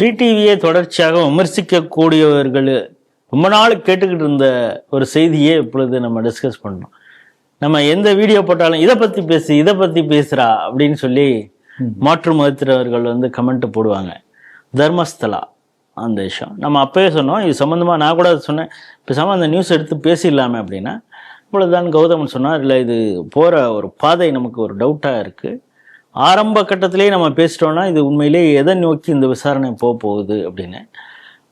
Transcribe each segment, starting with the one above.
ஸ்ரீ டிவியை தொடர்ச்சியாக விமர்சிக்கக்கூடியவர்கள் ரொம்ப நாள் கேட்டுக்கிட்டு இருந்த ஒரு செய்தியே இப்பொழுது நம்ம டிஸ்கஸ் பண்ணோம். நம்ம எந்த வீடியோ போட்டாலும் இதை பத்தி பேசு இதை பத்தி பேசுறா அப்படின்னு சொல்லி மாற்று மதத்தினர்கள் வந்து கமெண்ட் போடுவாங்க. தர்மஸ்தலா அந்த விஷயம். நம்ம அப்பவே சொன்னோம் இது சம்மந்தமா நான் கூட சொன்னேன். பேசாம அந்த நியூஸ் எடுத்து பேசிடலாமே அப்படின்னா இப்பொழுதுதான் கௌதமன் சொன்னார் இல்லை இது போற ஒரு பாதை நமக்கு ஒரு டவுட்டா இருக்கு. ஆரம்ப கட்டத்திலேயே நம்ம பேசிட்டோம்னா இது உண்மையிலேயே எதை நோக்கி இந்த விசாரணை போக போகுது அப்படின்னு.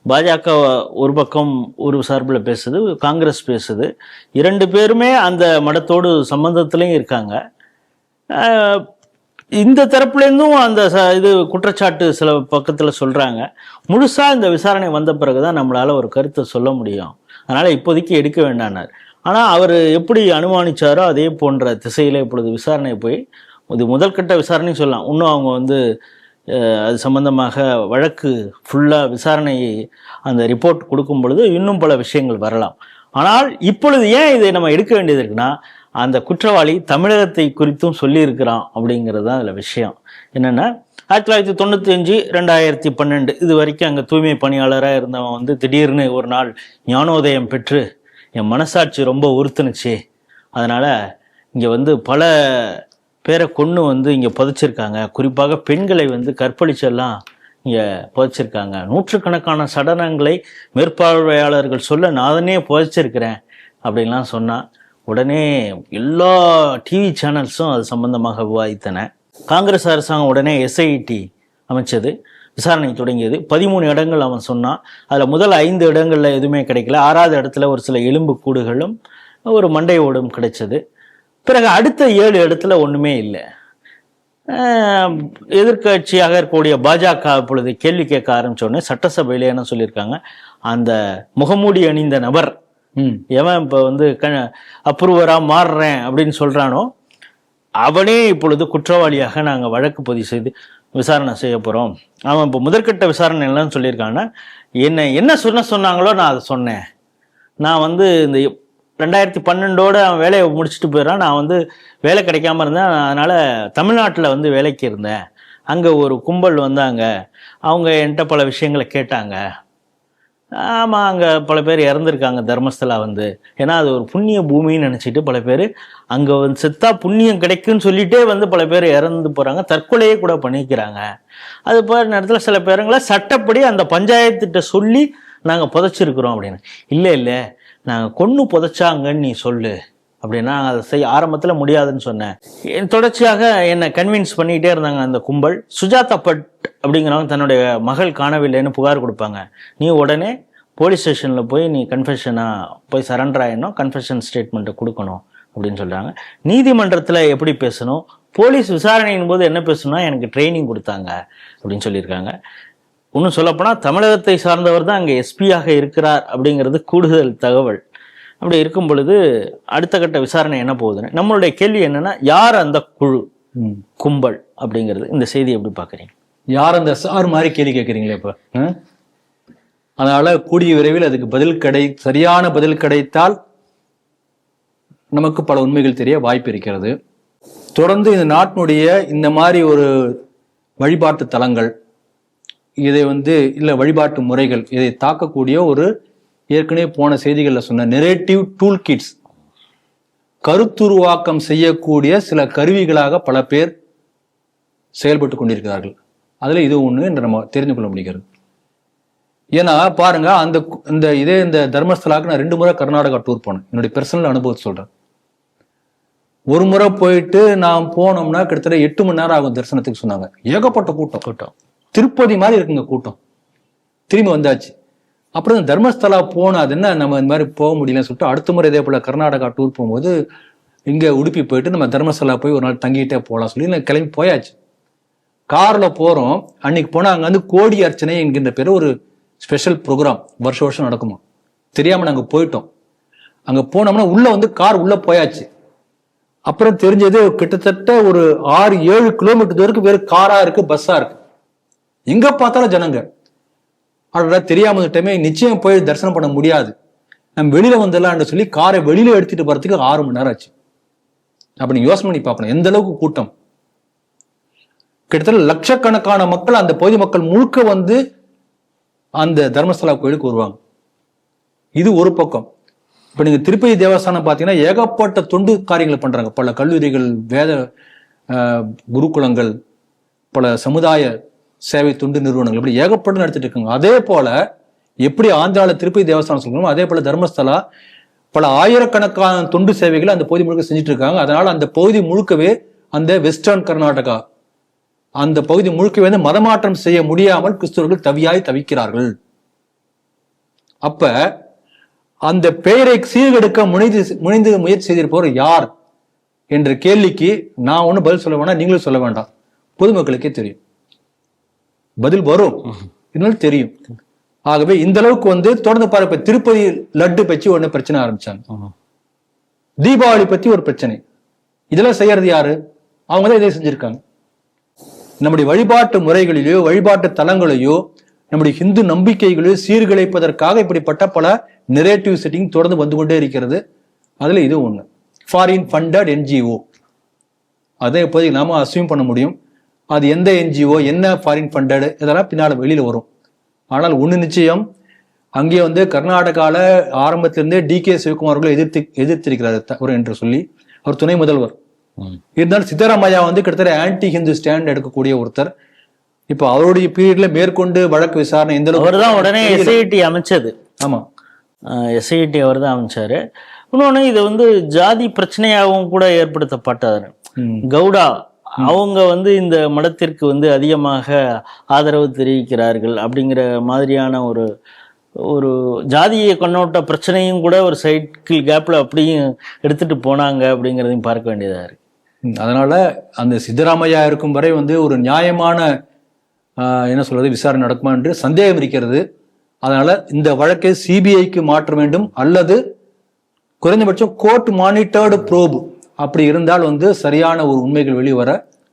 பாஜக ஒரு பக்கம் ஒரு சார்பில் பேசுது காங்கிரஸ் பேசுது. இரண்டு பேருமே அந்த மடத்தோடு சம்பந்தத்துலேயும் இருக்காங்க. இந்த தரப்புலேருந்தும் அந்த ச- இது குற்றச்சாட்டு சில பக்கத்தில் சொல்கிறாங்க முழுசாக இந்த விசாரணை வந்த பிறகு தான் நம்மளால் ஒரு கருத்தை சொல்ல முடியும். அதனால் இப்போதைக்கு எடுக்க வேண்டானார் ஆனால் அவர் எப்படி அனுமானிச்சாரோ அதே போன்ற திசையில் இப்பொழுது விசாரணை போய் இது முதல்கட்ட விசாரணை சொல்லலாம். இன்னும் அவங்க வந்து அது சம்பந்தமாக வழக்கு ஃபுல்லாக விசாரணை அந்த ரிப்போர்ட் கொடுக்கும் பொழுது இன்னும் பல விஷயங்கள் வரலாம். ஆனால் இப்பொழுது ஏன் இதை நம்ம எடுக்க வேண்டியது இருக்குன்னா அந்த குற்றவாளி தமிழகத்தை குறித்தும் சொல்லியிருக்கிறான் அப்படிங்கிறது தான் அதில் விஷயம். என்னென்னா ஆயிரத்தி தொள்ளாயிரத்தி தொண்ணூற்றி அஞ்சு ரெண்டாயிரத்தி பன்னெண்டு இது வரைக்கும் அங்கே தூய்மை பணியாளராக இருந்தவன் வந்து திடீர்னு ஒரு நாள் ஞானோதயம் பெற்று என் மனசாட்சி ரொம்ப உறுத்துனுச்சு. அதனால் இங்கே வந்து பல பேரை கொன்று வந்து இங்கே புதைச்சிருக்காங்க. குறிப்பாக பெண்களை வந்து கற்பழிச்செல்லாம் இங்கே புதைச்சிருக்காங்க. நூற்றுக்கணக்கான சடனங்களை மேற்பார்வையாளர்கள் சொல்ல நானே புதைச்சிருக்கிறேன் அப்படின்லாம் சொன்னால் உடனே எல்லா டிவி சேனல்ஸும் அது சம்பந்தமாக விவாதித்தன. காங்கிரஸ் அரசாங்கம் உடனே எஸ்ஐடி அமைச்சது விசாரணை தொடங்கியது. பதிமூணு இடங்கள் அவன் சொன்னான் அதில் முதல் ஐந்து இடங்களில் எதுவுமே கிடைக்கல. ஆறாவது இடத்துல ஒரு சில எலும்பு கூடுகளும் ஒரு மண்டை ஓடும் கிடைச்சது. பிறகு அடுத்த ஏழு இடத்துல ஒன்றுமே இல்லை. ஆஹ் எதிர்க்கட்சியாக இருக்கக்கூடிய பாஜக இப்பொழுது கேள்வி கேட்க ஆரம்பிச்சோடனே சட்டசபையில என்ன சொல்லியிருக்காங்க? அந்த முகமூடி அணிந்த நபர் ம். எவன் இப்போ வந்து க அப்ரூவராக மாறுறேன் அப்படின்னு சொல்கிறானோ அவனே இப்பொழுது குற்றவாளியாக நாங்கள் வழக்கு பதிவு செய்து விசாரணை செய்ய போகிறோம் அவன் இப்போ முதற்கட்ட விசாரணை என்னன்னு சொல்லியிருக்கான்னா என்ன என்ன சொன்ன சொன்னாங்களோ நான் அதை சொன்னேன். நான் வந்து இந்த ரெண்டாயிரத்தி பன்னெண்டோட அவன் வேலையை முடிச்சுட்டு போயிடறான். நான் வந்து வேலை கிடைக்காம இருந்தேன். அதனால் தமிழ்நாட்டில் வந்து வேலைக்கு இருந்தேன். அங்கே ஒரு கும்பல் வந்தாங்க. அவங்க என்கிட்ட பல விஷயங்களை கேட்டாங்க. ஆமாம் அங்கே பல பேர் இறந்துருக்காங்க தர்மஸ்தலா வந்து. ஏன்னா அது ஒரு புண்ணிய பூமின்னு நினச்சிட்டு பல பேர் அங்கே வந்து செத்தா புண்ணியம் கிடைக்குன்னு சொல்லிட்டே வந்து பல பேர் இறந்து போகிறாங்க தற்கொலையே கூட பண்ணிக்கிறாங்க. அது போகிற நேரத்தில் சில பேருங்களை சட்டப்படி அந்த பஞ்சாயத்துகிட்ட சொல்லி நாங்கள் புதைச்சிருக்கிறோம் அப்படின்னு. இல்லை இல்லை. நாங்கள் கொன்று புதைச்சாங்கன்னு நீ சொல்லு. அப்படின்னா அதை செய்ய ஆரம்பத்தில் முடியாதுன்னு சொன்னேன். என் தொடர்ச்சியாக என்னை கன்வின்ஸ் பண்ணிக்கிட்டே இருந்தாங்க அந்த கும்பல். சுஜாதா பட் அப்படிங்கிறவங்க தன்னுடைய மகள் காணவில்லைன்னு புகார் கொடுப்பாங்க. நீ உடனே போலீஸ் ஸ்டேஷனில் போய் நீ கன்ஃபெஷனாக போய் சரண்டர் ஆகிடணும் கன்ஃபெஷன் ஸ்டேட்மெண்ட்டை கொடுக்கணும் அப்படின்னு சொல்கிறாங்க நீதிமன்றத்தில் எப்படி பேசணும்? போலீஸ் விசாரணையின் போது என்ன பேசணும்னா எனக்கு ட்ரைனிங் கொடுத்தாங்க அப்படின்னு சொல்லியிருக்காங்க. இன்னும் சொல்லப்போனால் தமிழகத்தை சார்ந்தவர் தான் அங்கே எஸ்பியாக இருக்கிறார் அப்படிங்கிறது கூடுதல் தகவல். அப்படி இருக்கும் பொழுது அடுத்த கட்ட விசாரணை என்ன போகுதுன்னு நம்மளுடைய கேள்வி என்னன்னா யார் அந்த குழு? கும்பல் அப்படிங்கிறது. இந்த செய்தி எப்படி பார்க்குறீங்க? யார் அந்த சார் மாதிரி கேள்வி கேட்குறீங்களே இப்போ? அதனால கூடிய விரைவில் அதுக்கு பதில் கிடை சரியான பதில் கிடைத்தால் நமக்கு பல உண்மைகள் தெரிய வாய்ப்பு இருக்கிறது. தொடர்ந்து இந்த நாட்டினுடைய இந்த மாதிரி ஒரு வழிபாட்டு தலங்கள் இதை வந்து இல்லை வழிபாட்டு முறைகள் இதை தாக்கக்கூடிய ஒரு ஏற்கனவே போன செய்திகளில் சொன்ன நெரேட்டிவ் டூல் கிட்ஸ் கருத்துருவாக்கம் செய்யக்கூடிய சில கருவிகளாக பல பேர் செயல்பட்டு கொண்டிருக்கிறார்கள். அதில் இது ஒன்று என்று நம்ம தெரிந்து கொள்ள முடிகிறது. ஏன்னா பாருங்க அந்த இந்த இதே இந்த தர்மஸ்தலாவுக்கு நான் ரெண்டு முறை கர்நாடகா டூர் போனேன். என்னுடைய பர்சனல் அனுபவத்தை சொல்றேன். ஒரு முறை போயிட்டு நான் போனோம்னா கிட்டத்தட்ட எட்டு மணி நேரம் ஆகும் தரிசனத்துக்கு சொன்னாங்க. ஏகப்பட்ட கூட்டம். கூட்டம். திருப்பதி மாதிரி இருக்குங்க கூட்டம். திரும்பி வந்தாச்சு. அப்புறம் தர்மஸ்தலா போனா அது என்ன நம்ம இந்த மாதிரி போக முடியலன்னு சொல்லிட்டு அடுத்த முறை இதே போல கர்நாடகா டூர் போகும்போது இங்கே உடுப்பி போயிட்டு நம்ம தர்மஸ்தலா போய் ஒரு நாள் தங்கிட்டே போகலாம் சொல்லி நான் கிளம்பி போயாச்சு. காரில் போகிறோம் அன்னைக்கு போனால் அங்கே வந்து கோடி அர்ச்சனை என்கின்ற பேர் ஒரு ஸ்பெஷல் ப்ரோக்ராம் வருஷம் வருஷம் நடக்குமா. தெரியாமல் நாங்கள் போயிட்டோம். அங்கே போனோம்னா உள்ளே வந்து கார் உள்ளே போயாச்சு. அப்புறம் தெரிஞ்சது கிட்டத்தட்ட ஒரு ஆறு ஏழு கிலோமீட்டர் தூரத்துக்கு வெறும் காராக இருக்குது பஸ்ஸாக இருக்குது எங்க பார்த்தாலும் ஜனங்க? அடடா தெரியாம டைமே நிச்சயம் போய் தரிசனம் பண்ண முடியாது. நம்ம வெளியில வந்துடலாம்னு சொல்லி காரை வெளியில எடுத்துட்டு போறதுக்கு ஆறு மணி நேரம் ஆச்சு. அப்ப நீங்க யோசனை பண்ணி பார்க்கணும் எந்த அளவுக்கு கூட்டம்? கிட்டத்தட்ட லட்சக்கணக்கான மக்கள் அந்த பகுதி மக்கள் முழுக்க வந்து அந்த தர்மஸ்தலா கோயிலுக்கு வருவாங்க. இது ஒரு பக்கம். இப்ப நீங்க திருப்பதி தேவஸ்தானம் பாத்தீங்கன்னா ஏகப்பட்ட தொண்டு காரியங்களை பண்றாங்க. பல கல்லூரிகள் வேத குருகுலங்கள் பல சமுதாய சேவை தொண்டு நிறுவனங்கள். இப்படி ஏகப்பட்டு நடத்திட்டு இருக்காங்க. அதே போல எப்படி ஆந்திராவில் திருப்பதி தேவஸ்தானம் சொல்றோமோ அதே போல தர்மஸ்தலா பல ஆயிரக்கணக்கான தொண்டு சேவைகளை அந்த பகுதி முழுக்க செஞ்சுட்டு இருக்காங்க. அதனால அந்த பகுதி முழுக்கவே அந்த வெஸ்டர்ன் கர்நாடகா அந்த பகுதி முழுக்கவே வந்து மதமாற்றம் செய்ய முடியாமல் கிறிஸ்தவர்கள் தவியாய் தவிக்கிறார்கள். அப்ப அந்த பெயரை சீர்கெடுக்க முனைந்து முனைந்து முயற்சி செய்திருப்பவர் யார்? என்ற கேள்விக்கு நான் ஒன்றும் பதில் சொல்ல வேண்டாம் நீங்களும் சொல்ல வேண்டாம். பொதுமக்களுக்கே தெரியும். பதில் வரும். இருந்தாலும் தெரியும். ஆகவே இந்த அளவுக்கு வந்து தொடர்ந்து பாரு இப்ப திருப்பதி லட்டு பற்றி ஒண்ணு பிரச்சனை ஆரம்பிச்சாங்க. தீபாவளி பத்தி ஒரு பிரச்சனை. இதெல்லாம் செய்யறது யாரு? அவங்க தான் இதை செஞ்சிருக்காங்க. நம்முடைய வழிபாட்டு முறைகளிலேயோ வழிபாட்டு தலங்களையோ நம்முடைய ஹிந்து நம்பிக்கைகளையோ சீர்குலைப்பதற்காக இப்படிப்பட்ட பல நெரேட்டிவ் செட்டிங் தொடர்ந்து வந்து கொண்டே இருக்கிறது. அதுல இது ஒண்ணு. ஃபாரின் ஃபண்டட் என்ஜிஓ அதை இப்போதைக்கு நாம அசியூம் பண்ண முடியும். அது எந்த என்ஜிஓ என்ன ஃபாரின் ஃபண்டட் இதெல்லாம் பின்னால வெளியில வரும். ஆனால் ஒண்ணு நிச்சயம் அங்கே வந்து கர்நாடகால ஆரம்பத்திலிருந்தே டி கே சிவகுமார் அவர்கள் எதிர்த்து எதிர்த்திருக்கிறார் தவறு என்று சொல்லி அவர் துணை முதல்வர். இருந்தாலும் சித்தராமையா வந்து கிட்டத்தட்ட ஆன்டி ஹிந்து ஸ்டாண்ட் எடுக்கக்கூடிய ஒருத்தர். இப்போ அவருடைய பீரியட்ல மேற்கொண்டு வழக்கு விசாரணை அவர் தான் உடனே எஸ்ஐடி அமைச்சது. ஆமா. எஸ்ஐடி அவர் தான் அமைச்சாரு. இன்னொன்று இது வந்து ஜாதி பிரச்சனையாகவும் கூட ஏற்படுத்தப்பட்டது. கவுடா அவங்க வந்து இந்த மடத்திற்கு வந்து அதிகமாக ஆதரவு தெரிவிக்கிறார்கள் அப்படிங்கிற மாதிரியான ஒரு ஒரு ஜாதிய கண்ணோட்ட பிரச்சனையும் கூட ஒரு சைக்கிள் கேப்ல அப்படியும் எடுத்துட்டு போனாங்க அப்படிங்கிறதையும் பார்க்க வேண்டியதா இருக்கு. ம், அதனால அந்த சித்தராமையா இருக்கும் வரை வந்து ஒரு நியாயமான என்ன சொல்றது விசாரணை நடக்குமா என்று சந்தேகம் இருக்கிறது. அதனால இந்த வழக்கை சிபிஐக்கு மாற்ற வேண்டும். அல்லது குறைந்தபட்சம் கோர்ட் மானிட்டர்டு ப்ரோப் அப்படி இருந்தால் வந்து சரியான ஒரு உண்மைகள் வெளிவர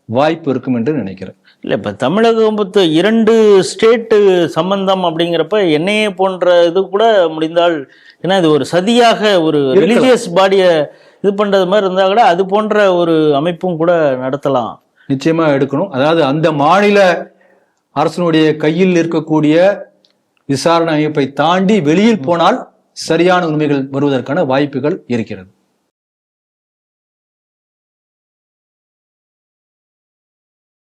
வாய்ப்பு இருக்கும் என்று நினைக்கிறேன். இல்லை இப்போ தமிழகம் பொறுத்த இரண்டு ஸ்டேட்டு சம்பந்தம் அப்படிங்கிறப்ப என்ஐஏ போன்ற இது கூட முடிந்தால் ஏன்னா இது ஒரு சதியாக ஒரு ரிலீஜியஸ் பாடியை இது பண்றது மாதிரி இருந்தால் கூட அது போன்ற ஒரு அமைப்பும் கூட நடத்தலாம். நிச்சயமா எடுக்கணும். அதாவது அந்த மாநில அரசனுடைய கையில் இருக்கக்கூடிய விசாரணை அமைப்பை தாண்டி வெளியில் போனால் சரியான உண்மைகள் வருவதற்கான வாய்ப்புகள் இருக்கிறது.